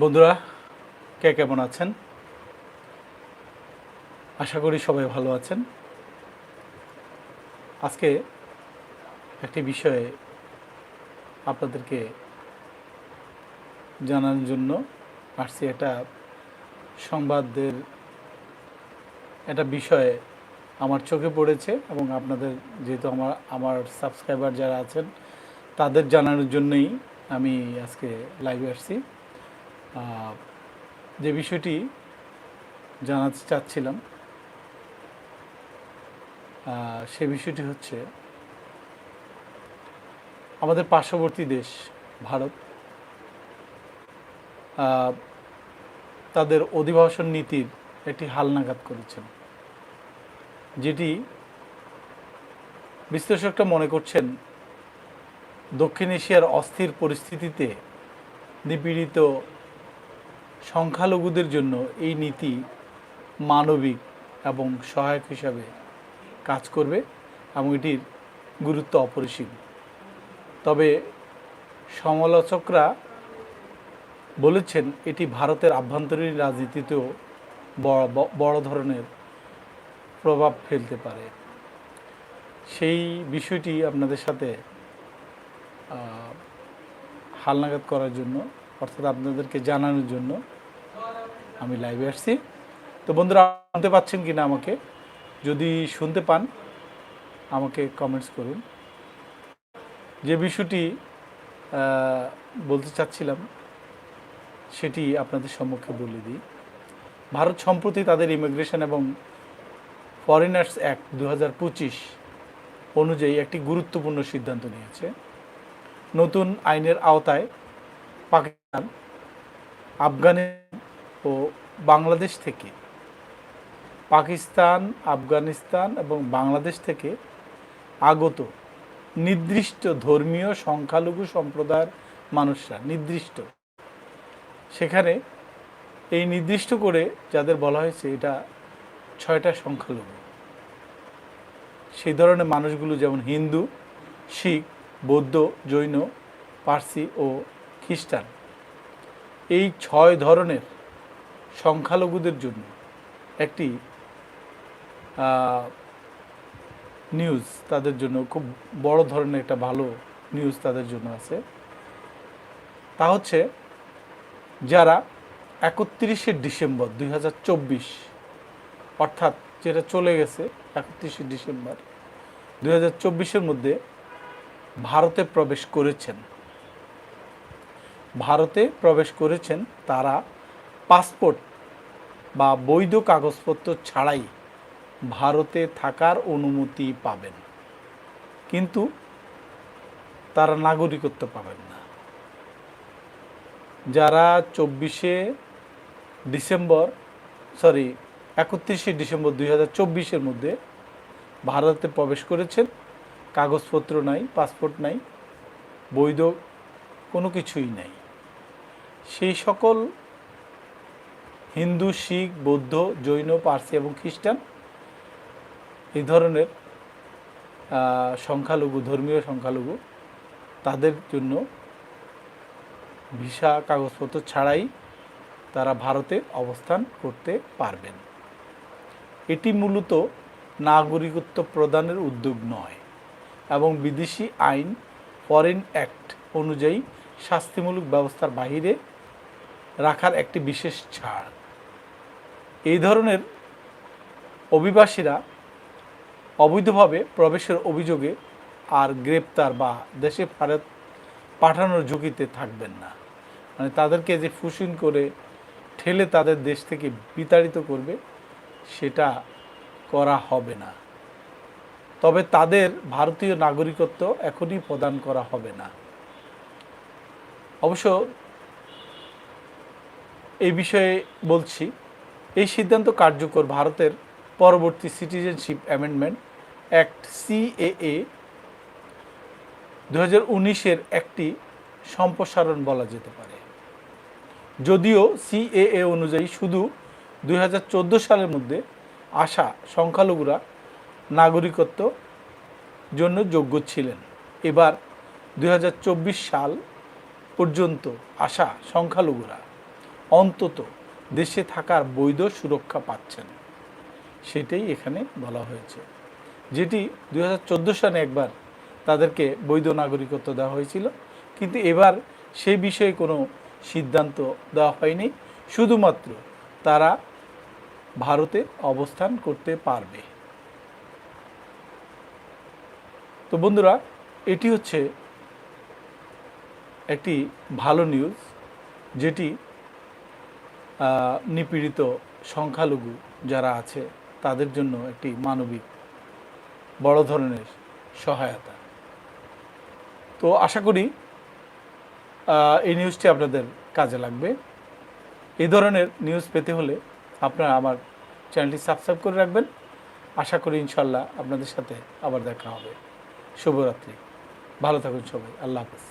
বন্ধুরা, কে কেমন আছেন? আশা করি সবাই ভালো আছেন। আজকে একটি বিষয়ে আপনাদেরকে জানানোর জন্য আসছি। একটা সংবাদের একটা বিষয়ে আমার চোখে পড়েছে এবং আপনাদের যেহেতু আমার আমার সাবস্ক্রাইবার যারা আছেন, তাদের জানানোর জন্যই আমি আজকে লাইভে আসছি। যে বিষয়টি জানাতে চাচ্ছিলাম সে বিষয়টি হচ্ছে আমাদের পার্শ্ববর্তী দেশ ভারত তাদের অধিবাসন নীতির একটি হালনাগাদ করেছেন যেটি বিশ্লেষকরা মনে করছেন দক্ষিণ এশিয়ার অস্থির পরিস্থিতিতে নিপীড়িত সংখ্যালঘুদের জন্য এই নীতি মানবিক এবং সহায়ক হিসাবে কাজ করবে এবং এটির গুরুত্ব অপরিসীম। তবে সমালোচকরা বলেছেন, এটি ভারতের আভ্যন্তরীণ রাজনীতিতেও বড় ধরনের প্রভাব ফেলতে পারে। সেই বিষয়টি আপনাদের সাথে হালনাগাদ করার জন্য, অর্থাৎ আপনাদেরকে জানানোর জন্য আমি লাইভে আসছি। তো বন্ধুরা শুনতে পাচ্ছেন কি না আমাকে? যদি শুনতে পান, আমাকে কমেন্টস করুন। যে বিষয়টি বলতে চাচ্ছিলাম, সেটি আপনাদের সম্মুখে বলে দিই। ভারত সম্প্রতি তাদের ইমিগ্রেশন এবং ফরেনার্স অ্যাক্ট দু হাজার পঁচিশ অনুযায়ী একটি গুরুত্বপূর্ণ সিদ্ধান্ত নিয়েছে। নতুন আইনের আওতায় পাকিস্তান, আফগানিস্তান ও বাংলাদেশ থেকে, পাকিস্তান, আফগানিস্তান এবং বাংলাদেশ থেকে আগত নির্দিষ্ট ধর্মীয় সংখ্যালঘু সম্প্রদায়ের মানুষরা, নির্দিষ্ট। সেখানে এই নির্দিষ্ট করে যাদের বলা হয়েছে এটা ছয়টা সংখ্যালঘু। সেই ধরনের মানুষগুলো যেমন হিন্দু, শিখ, বৌদ্ধ, জৈন, পার্সি ও খ্রিস্টান। এই ছয় ধরনের সংখ্যালঘুদের জন্য একটি নিউজ তাদের জন্য, খুব বড় ধরনের একটা ভালো নিউজ তাদের জন্য আছে। তা হচ্ছে যারা একত্রিশে ডিসেম্বর দু হাজার চব্বিশ, অর্থাৎ যেটা চলে গেছে একত্রিশে ডিসেম্বর দুই হাজার মধ্যে ভারতে প্রবেশ করেছেন। ভারতে প্রবেশ করেছেন তারা পাসপোর্ট বা বৈধ কাগজপত্র ছাড়াই ভারতে থাকার অনুমতি পাবেন। কিন্তু তারা নাগরিকত্ব পাবেন না। যারা চব্বিশে ডিসেম্বর, সরি, একত্রিশে ডিসেম্বর দুই হাজার চব্বিশের মধ্যে ভারতে প্রবেশ করেছেন, কাগজপত্র নাই, পাসপোর্ট নাই, বৈধ কোনো কিছুই নাই। সেই সকল হিন্দু, শিখ, বৌদ্ধ, জৈন, পার্সি এবং খ্রিস্টান এই ধরনের সংখ্যালঘু, ধর্মীয় সংখ্যালঘু তাদের জন্য ভিসা কাগজপত্র ছাড়াই তারা ভারতে অবস্থান করতে পারবেন। এটি মূলত নাগরিকত্ব প্রদানের উদ্যোগ নয় এবং বিদেশি আইন, ফরেন অ্যাক্ট অনুযায়ী শাস্তিমূলক ব্যবস্থার বাইরে রাখার একটি বিশেষ ছাড়। এই ধরনের অভিবাসীরা অবৈধভাবে প্রবেশের অভিযোগে আর গ্রেপ্তার বা দেশে ফেরত পাঠানোর ঝুঁকিতে থাকবেন না। মানে তাদেরকে যে ফুসিন করে ঠেলে তাদের দেশ থেকে বিতাড়িত করবে, সেটা করা হবে না। তবে তাদের ভারতীয় নাগরিকত্ব এখনই প্রদান করা হবে না। অবশ্য এই বিষয়ে বলছি এই সিদ্ধান্ত কার্যকর ভারতের পরবর্তী সিটিজেনশিপ অ্যামেন্ডমেন্ট অ্যাক্ট সিএএ দু হাজার উনিশের একটি সম্প্রসারণ বলা যেতে পারে। যদিও সিএএ অনুযায়ী শুধু দু হাজার চোদ্দ সালের মধ্যে আসা সংখ্যালঘুরা নাগরিকত্ব জন্য যোগ্য ছিলেন। এবার দু হাজার চব্বিশ সাল পর্যন্ত আসা সংখ্যালঘুরা অন্তত দেশে থাকার বৈধ সুরক্ষা পাচ্ছেন। সেটাই এখানে বলা হয়েছে। যেটি দু হাজার চোদ্দ সালে একবার তাদেরকে বৈধ নাগরিকত্ব দেওয়া হয়েছিল। কিন্তু এবার সে বিষয়ে কোনো সিদ্ধান্ত দেওয়া হয়নি। শুধুমাত্র তারা ভারতে অবস্থান করতে পারবে। তো বন্ধুরা, এটি হচ্ছে একটি ভালো নিউজ যেটি নিপীড়িত সংখ্যালঘু যারা আছে, তাদের জন্য একটি মানবিক বড় ধরনের সহায়তা। তো আশা করি এই নিউজটি আপনাদের কাজে লাগবে। এই ধরনের নিউজ পেতে হলে আপনারা আমার চ্যানেলটি সাবস্ক্রাইব করে রাখবেন। আশা করি ইনশাল্লাহ আপনাদের সাথে আবার দেখা হবে। শুভরাত্রি। ভালো থাকুন সবাই। আল্লাহ হাফেজ।